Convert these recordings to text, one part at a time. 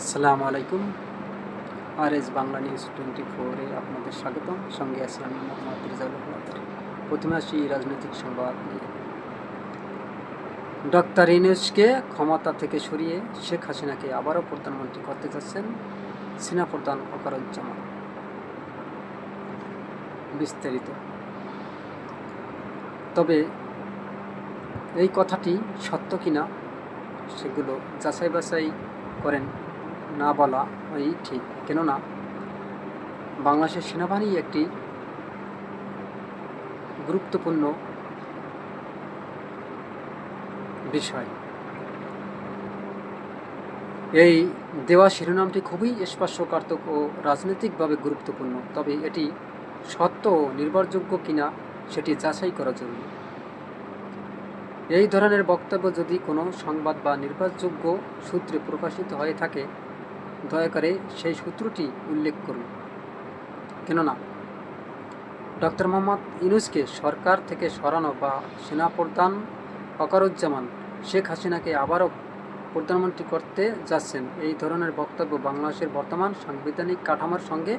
আসসালামু আলাইকুম। R S Bangla news twenty ফোরে আপনাদের স্বাগতম। সঙ্গে আছি আমি মোহাম্মদ রেজাউল প্রথমে আসি রাজনৈতিক সংবাদ নিয়ে। ডক্টর ইনুসকে ক্ষমতা থেকে সরিয়ে শেখ হাসিনাকে আবারও প্রধানমন্ত্রী করতে যাচ্ছেন সেনা প্রধান ওকারুজ্জামান। বিস্তারিত। তবে এই কথাটি সত্য কিনা, সেগুলো যাচাই বাছাই করেন না বলা ওই ঠিক। কেননা, বাংলাদেশের সেনাবাহিনী একটি গুরুত্বপূর্ণ বিষয়। এই দেওয়া শিরোনামটি খুবই স্পর্শকার্তক ও রাজনৈতিকভাবে গুরুত্বপূর্ণ, তবে এটি সত্য ও নির্ভরযোগ্য কিনা সেটি যাচাই করা জরুরি। এই ধরনের বক্তব্য যদি কোনো সংবাদ বা নির্ভরযোগ্য সূত্রে প্রকাশিত হয়ে থাকে দয়া করে সেই সূত্রটি উল্লেখ করুন। কেননা, ডক্টর মোহাম্মদ ইউনুসকে সরকার থেকে সরানো বা সেনাপ্রধান অকারুজ্জামান শেখ হাসিনাকে আবারও প্রধানমন্ত্রী করতে যাচ্ছেন, এই ধরনের বক্তব্য বাংলাদেশের বর্তমান সাংবিধানিক কাঠামোর সঙ্গে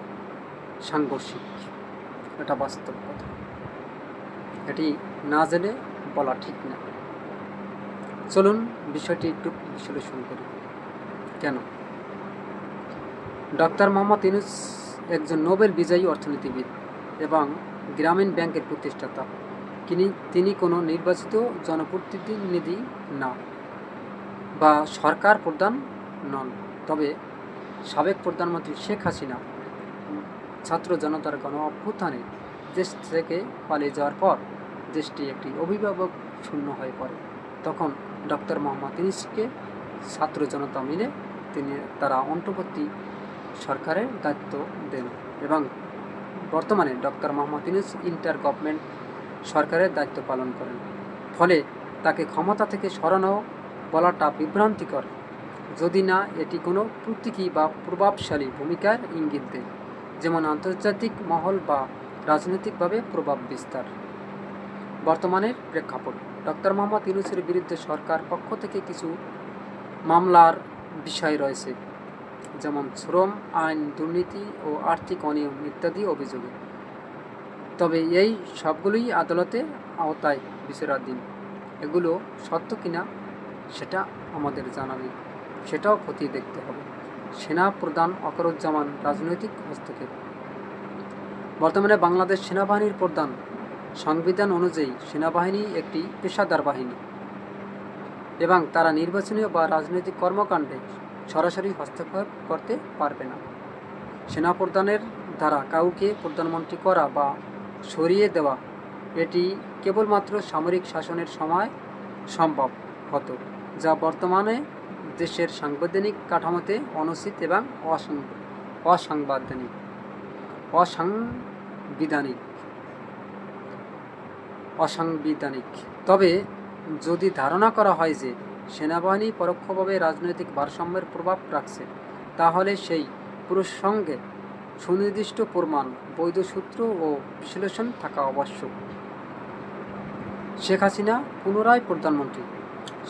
সাংঘর্ষিক। এটা বাস্তব কথা। এটি না জেনে বলা ঠিক না। চলুন বিষয়টি একটু বিশ্লেষণ করি। কেন? ডক্টর মোহাম্মদ ইউনুস একজন নোবেল বিজয়ী অর্থনীতিবিদ এবং গ্রামীণ ব্যাংকের প্রতিষ্ঠাতা। তিনি তিনি কোনো নির্বাচিত জনপ্রতিনিধি না বা সরকার প্রধান নন। তবে সাবেক প্রধানমন্ত্রী শেখ হাসিনা ছাত্র জনতার গণ অভ্যুত্থানে দেশ থেকে পালিয়ে যাওয়ার পর দেশটি একটি অভিভাবক শূন্য হয়ে পড়ে। তখন ডক্টর মোহাম্মদ ইউনুসকে ছাত্র জনতা মিলে তিনি, তারা অন্তর্বর্তী সরকারের দায়িত্ব দেন এবং বর্তমানে doctor Mohammad Yunus inter government সরকারের দায়িত্ব পালন করেন। ফলে তাকে ক্ষমতা থেকে সরানো বলাটা বিভ্রান্তিকর। যদি না, এটি কোনো প্রতীকী বা প্রভাবশালী ভূমিকার ইঙ্গিত দেয়, যেমন আন্তর্জাতিক মহল বা রাজনৈতিকভাবে প্রভাব বিস্তার। বর্তমানের প্রেক্ষাপট, ডক্টর মোহাম্মদ ইউনুসের বিরুদ্ধে সরকার পক্ষ থেকে কিছু মামলার বিষয় রয়েছে। যেমন শ্রম, আইন, দুর্নীতি ও আর্থিক অনিয়ম ইত্যাদি অভিযোগে। তবে এই সবগুলোই আদালতে আওতায় বিচারাধীন। এগুলো সত্য কিনা, সেটা আমাদের জানা নেই। সেটাও খতিয়ে দেখতে হবে। সেনা প্রধান অকরুজ্জামান রাজনৈতিক হস্তক্ষেপ। বর্তমানে বাংলাদেশ সেনাবাহিনীর প্রধান সংবিধান অনুযায়ী সেনাবাহিনী একটি পেশাদার বাহিনী এবং তারা নির্বাচনীয় বা রাজনৈতিক কর্মকাণ্ডে সরাসরি হস্তক্ষেপ করতে পারবে না। সেনাপ্রধানের দ্বারা কাউকে প্রধানমন্ত্রী করা বা সরিয়ে দেওয়া, এটি কেবলমাত্র সামরিক শাসনের সময় সম্ভব হতো, যা বর্তমানে দেশের সাংবিধানিক কাঠামোতে অনুচিত এবং অসাং- অসাংবিধানিক অসাংবিধানিক অসাংবিধানিক। তবে যদি ধারণা করা হয় যে সেনাবাহিনী পরোক্ষভাবে রাজনৈতিক ভারসাম্যের প্রভাব রাখছে, তাহলে সেই প্রসঙ্গে সুনির্দিষ্ট প্রমাণ, বৈধ সূত্র ও বিশ্লেষণ থাকা আবশ্যক। শেখ হাসিনা পুনরায় প্রধানমন্ত্রী।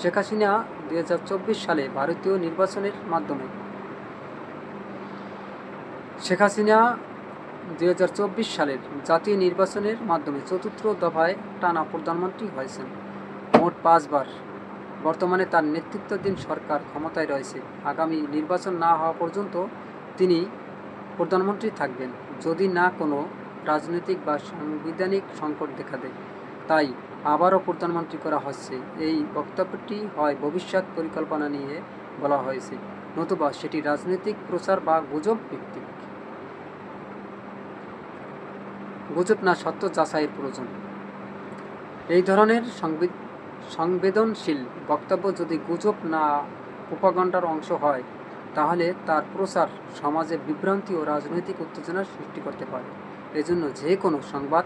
শেখ হাসিনা দুই সালে ভারতীয় নির্বাচনের মাধ্যমে। শেখ হাসিনা দুই হাজার চব্বিশ সালের জাতীয় নির্বাচনের মাধ্যমে চতুর্থ দফায় টানা প্রধানমন্ত্রী হয়েছেন। মোট পাঁচবার। বর্তমানে তার নেতৃত্বাধীন সরকার ক্ষমতায় রয়েছে। আগামী নির্বাচন না হওয়া পর্যন্ত তিনি প্রধানমন্ত্রী থাকবেন, যদি না কোনো রাজনৈতিক বা সাংবিধানিক সংকট দেখা দেয়। তাই আবারও প্রধানমন্ত্রী করা হচ্ছে। এই বক্তব্যটি হয় ভবিষ্যৎ পরিকল্পনা নিয়ে বলা হয়েছে, নতুবা সেটি রাজনৈতিক প্রচার বা গুজব ভিত্তিক। গুজব না সত্য যাচাইয়ের প্রয়োজন। এই ধরনের সংবিদ- সংবেদনশীল বক্তব্য যদি গুজব না উপগণ্ডার অংশ হয়, তাহলে তার প্রচার সমাজে বিভ্রান্তি ও রাজনৈতিক উত্তেজনার সৃষ্টি করতে পারে। এজন্য যে কোনো সংবাদ,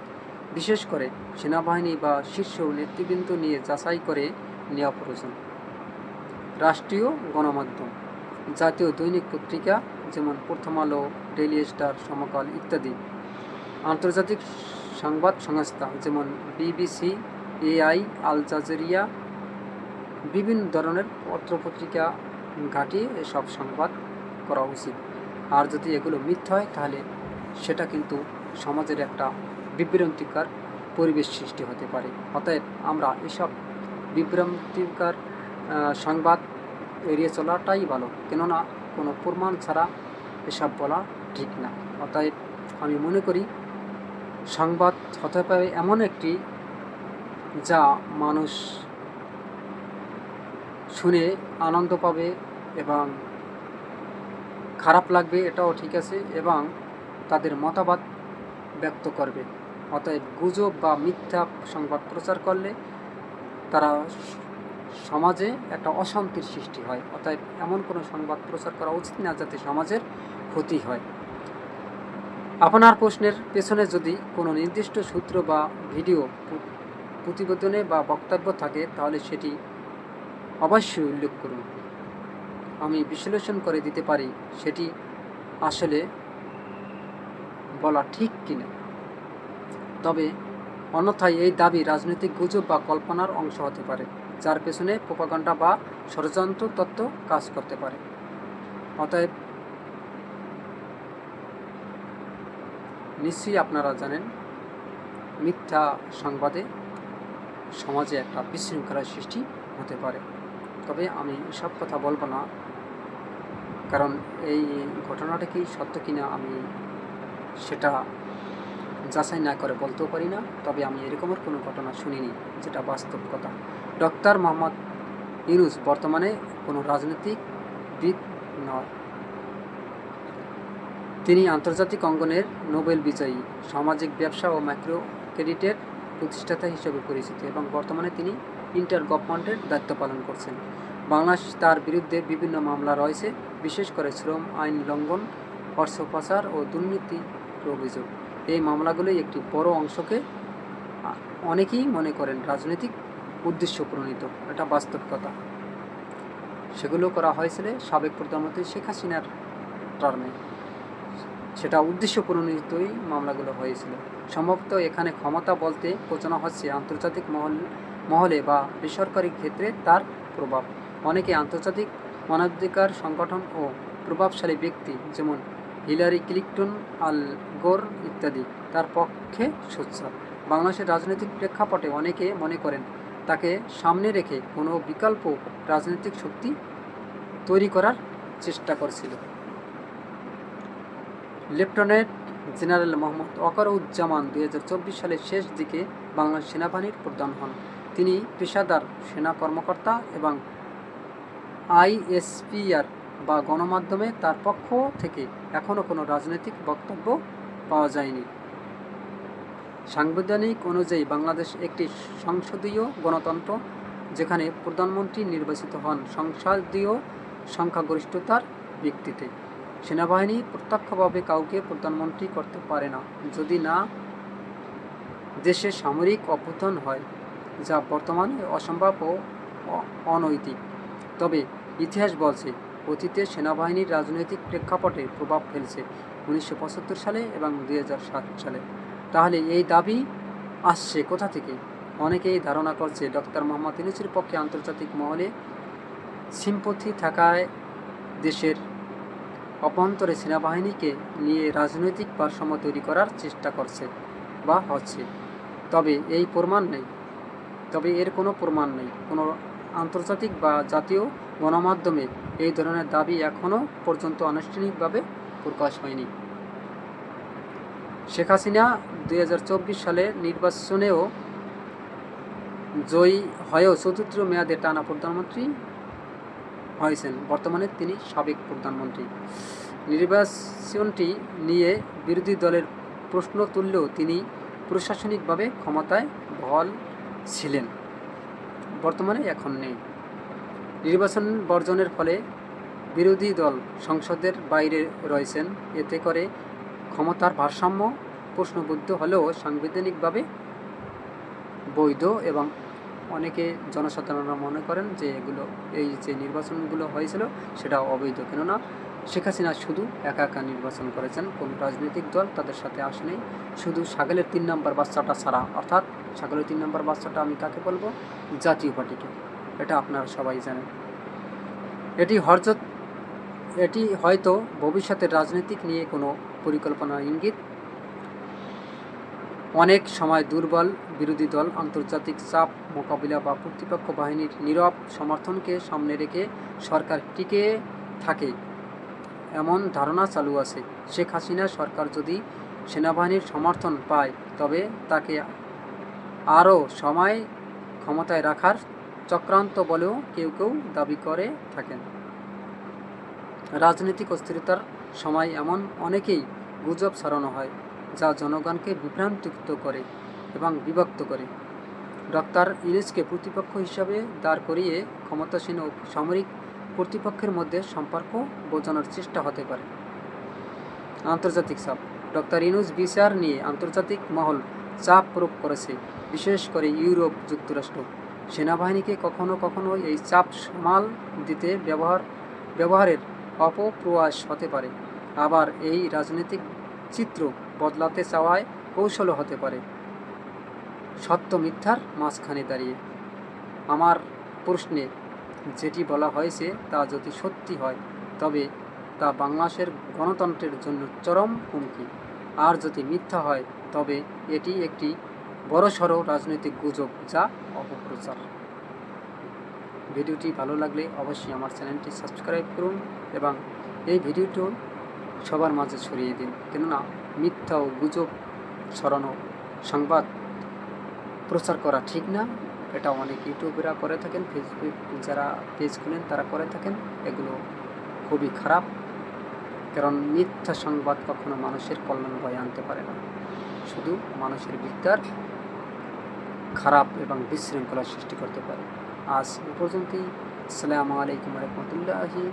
বিশেষ করে সেনাবাহিনী বা শীর্ষ নেতৃবৃন্দ নিয়ে যাচাই করে নেওয়া প্রয়োজন। রাষ্ট্রীয় গণমাধ্যম, জাতীয় দৈনিক পত্রিকা যেমন প্রথম আলো, ডেইলি স্টার, সমকাল ইত্যাদি। আন্তর্জাতিক সংবাদ সংস্থা যেমন বিবিসি এআই, আল জাজেরিয়া, বিভিন্ন ধরনের পত্রপত্রিকা ঘাটিয়ে এসব সংবাদ করা উচিত। আর যদি এগুলো মিথ্যা হয়, তাহলে সেটা কিন্তু সমাজের একটা বিভ্রান্তিকর পরিবেশ সৃষ্টি হতে পারে। অতএব আমরা এসব বিভ্রান্তিকর সংবাদ এড়িয়ে চলাটাই ভালো, কেননা কোনো প্রমাণ ছাড়া এসব বলা ঠিক না। অতএব আমি মনে করি, সংবাদ হতে পারে এমন একটি যা মানুষ শুনে আনন্দ পাবে এবং খারাপ লাগবে, এটাও ঠিক আছে, এবং তাদের মতামত ব্যক্ত করবে। অতএব গুজব বা মিথ্যা সংবাদ প্রচার করলে তারা সমাজে একটা অশান্তির সৃষ্টি হয়। অতএব এমন কোনো সংবাদ প্রচার করা উচিত না যাতে সমাজের ক্ষতি হয়। আপনার প্রশ্নের পেছনে যদি কোনো নির্দিষ্ট সূত্র বা ভিডিও প্রতিবেদনে বা বক্তব্য থাকে, তাহলে সেটি অবশ্যই উল্লেখ করুন। আমি বিশ্লেষণ করে দিতে পারি সেটি আসলে বলা ঠিক কিনা। তবে অন্যথায় এই দাবি রাজনৈতিক গুজব বা কল্পনার অংশ হতে পারে, যার পেছনে প্রোপাগান্ডা বা ষড়যন্ত্র তত্ত্ব কাজ করতে পারে। অতএব নিশ্চয়ই আপনারা জানেন, মিথ্যা সংবাদে সমাজে একটা বিশৃঙ্খলার সৃষ্টি হতে পারে। তবে আমি এসব কথা বলব না, কারণ এই ঘটনাটা কি সত্য কিনা আমি সেটা যাচাই না করে বলতেও পারি না। তবে আমি এরকমের কোনো ঘটনা শুনিনি, যেটা বাস্তব কথা। ডক্টর মোহাম্মদ ইউনুস বর্তমানে কোনো রাজনীতিবিদ নয়। তিনি আন্তর্জাতিক অঙ্গনের নোবেল বিজয়ী, সামাজিক ব্যবসা ও মাইক্রো ক্রেডিটের প্রতিষ্ঠাতা হিসেবে পরিচিত এবং বর্তমানে তিনি ইন্টার গভর্নমেন্টের দায়িত্ব পালন করছেন। বাংলাদেশ তার বিরুদ্ধে বিভিন্ন মামলা রয়েছে, বিশেষ করে শ্রম আইন লঙ্ঘন অর্থ পাচার ও দুর্নীতির অভিযোগ। এই মামলাগুলি একটি বড় অংশকে অনেকেই মনে করেন রাজনৈতিক উদ্দেশ্য প্রণীত। এটা বাস্তব কথা। সেগুলো করা হয়েছিল সাবেক প্রধানমন্ত্রী শেখ হাসিনার টার্মে। সেটা উদ্দেশ্য প্রণীতই মামলাগুলো হয়েছিল। সম্ভবত এখানে ক্ষমতা বলতে বোঝানো হচ্ছে আন্তর্জাতিক মহল, মহলে বা বেসরকারি ক্ষেত্রে তার প্রভাব। অনেকে আন্তর্জাতিক মানবাধিকার সংগঠন ও প্রভাবশালী ব্যক্তি যেমন হিলারি ক্লিন্টন, আল গোর ইত্যাদি তার পক্ষে সোচ্চার বাংলাদেশের রাজনৈতিক প্রেক্ষাপটে অনেকে মনে করেন তাকে সামনে রেখে কোনো বিকল্প রাজনৈতিক শক্তি তৈরি করার চেষ্টা করছিল। লেফটেন্যান্ট জেনারেল মোহাম্মদ ওয়াকারুজ্জামান দুই হাজার চব্বিশ সালের শেষ দিকে বাংলাদেশ সেনাবাহিনীর প্রধান হন। তিনি পেশাদার সেনা কর্মকর্তা এবং আইএসপিআর বা গণমাধ্যমে তার পক্ষ থেকে এখনও কোনো রাজনৈতিক বক্তব্য পাওয়া যায়নি। সাংবিধানিক অনুযায়ী বাংলাদেশ একটি সংসদীয় গণতন্ত্র, যেখানে প্রধানমন্ত্রী নির্বাচিত হন সংসদীয় সংখ্যাগরিষ্ঠতার ভিত্তিতে। সেনাবাহিনী প্রত্যক্ষভাবে কাউকে প্রধানমন্ত্রী করতে পারে না। যদি না, দেশে সামরিক অভ্যুত্থান হয়, যা বর্তমানে অসম্ভব ও অনৈতিক তবে ইতিহাস বলছে, অতীতে সেনাবাহিনীর রাজনৈতিক প্রেক্ষাপটে প্রভাব ফেলছে উনিশশো পঁচাত্তর সালে এবং দুই হাজার সাত সালে। তাহলে এই দাবি আসছে কোথা থেকে? অনেকেই ধারণা করছে, ডক্টর মোহাম্মদ ইউনুসের পক্ষে আন্তর্জাতিক মহলে সিম্পথি থাকায় দেশের অভ্যন্তরে সেনাবাহিনীকে নিয়ে রাজনৈতিক ভারসাম্য তৈরি করার চেষ্টা করছে বা হচ্ছে। তবে এই প্রমাণ নেই। তবে এর কোনো প্রমাণ নেই। কোনো আন্তর্জাতিক বা জাতীয় গণমাধ্যমে এই ধরনের দাবি এখনও পর্যন্ত আনুষ্ঠানিকভাবে প্রকাশ হয়নি। শেখ হাসিনা দুই হাজার চব্বিশ সালে নির্বাচনেও জয়ী হয়েও চতুর্থ মেয়াদে টানা প্রধানমন্ত্রী হয়েছেন। বর্তমানে তিনি সাবেক প্রধানমন্ত্রী। নির্বাচনটি নিয়ে বিরোধী দলের প্রশ্ন তুললেও তিনি প্রশাসনিকভাবে ক্ষমতায় বহাল ছিলেন। বর্তমানে এখন নেই। নির্বাচন বর্জনের ফলে বিরোধী দল সংসদের বাইরে রয়েছেন। এতে করে ক্ষমতার ভারসাম্য প্রশ্নবুদ্ধ হলেও সাংবিধানিকভাবে বৈধ এবং অনেকে জনসাধারণরা মনে করেন যে এগুলো, এই যে নির্বাচনগুলো হয়েছিল সেটা অবৈধ, কেননা শেখ হাসিনা শুধু একা একা নির্বাচন করেছেন, কোন রাজনৈতিক দল তাদের সাথে আসেনি শুধু ছাগলের তিন নম্বর বাচ্চাটা ছাড়া, অর্থাৎ সাগলের তিন নম্বর বাচ্চাটা আমি কাকে বলব? জাতীয় পার্টিকে। এটা আপনারা সবাই জানেন। এটি হরজত, এটি হয়তো ভবিষ্যতের রাজনৈতিক নিয়ে কোনো পরিকল্পনার ইঙ্গিত অনেক সময় দুর্বল বিরোধী দল আন্তর্জাতিক চাপ মোকাবিলা বা প্রতিপক্ষ বাহিনীর নীরব সমর্থনকে সামনে রেখে সরকার টিকে থাকে, এমন ধারণা চালু আছে। শেখ হাসিনা সরকার যদি সেনাবাহিনীর সমর্থন পায়, তবে তাকে আরও সময় ক্ষমতায় রাখার চক্রান্ত বলেও কেউ কেউ দাবি করে থাকেন। রাজনৈতিক অস্থিরতার সময় এমন অনেকেই গুজব ছড়ানো হয়। যা জনগণকে বিভ্রান্তিত করে এবং বিভক্ত করে। ডক্টর ইউনুসকে প্রতিপক্ষ হিসাবে দাঁড় করিয়ে ক্ষমতাসীন ও সামরিক কর্তৃপক্ষের মধ্যে সম্পর্ক বোঝানোর চেষ্টা হতে পারে। আন্তর্জাতিক চাপ। ডক্টর ইউনুস বিচার নিয়ে আন্তর্জাতিক মহল চাপ প্রয়োগ করেছে, বিশেষ করে ইউরোপ যুক্তরাষ্ট্র। সেনাবাহিনীকে কখনো কখনো এই চাপ সামাল দিতে ব্যবহার, ব্যবহারের অপপ্রয়াস হতে পারে। আবার এই রাজনৈতিক চিত্র বদলাতে চাওয়ায় কৌশলও হতে পারে। সত্য মিথ্যার মাঝখানে দাঁড়িয়ে। আমার প্রশ্নে যেটি বলা হয়েছে তা যদি সত্যি হয়, তবে তা বাংলাদেশের গণতন্ত্রের জন্য চরম হুমকি। আর যদি মিথ্যা হয়, তবে এটি একটি বড়সড় রাজনৈতিক গুজব যা অপপ্রচার। ভিডিওটি ভালো লাগলে অবশ্যই আমার চ্যানেলটি সাবস্ক্রাইব করুন এবং এই ভিডিওটি সবার মাঝে ছড়িয়ে দিন। কেননা মিথ্যা ও গুজব ছড়ানো সংবাদ প্রচার করা ঠিক না। এটা অনেক ইউটিউবেরা করে থাকেন ফেসবুক যারা পেজ খুলেন তারা করে থাকেন। এগুলো খুবই খারাপ, কারণ মিথ্যা সংবাদ কখনো মানুষের কল্যাণ বয়ে আনতে পারে না। শুধু মানুষের বিদ্যার খারাপ এবং বিশৃঙ্খলা সৃষ্টি করতে পারে। আজ এ পর্যন্তই। আসসালামু আলাইকুম রহমতুল্লাহি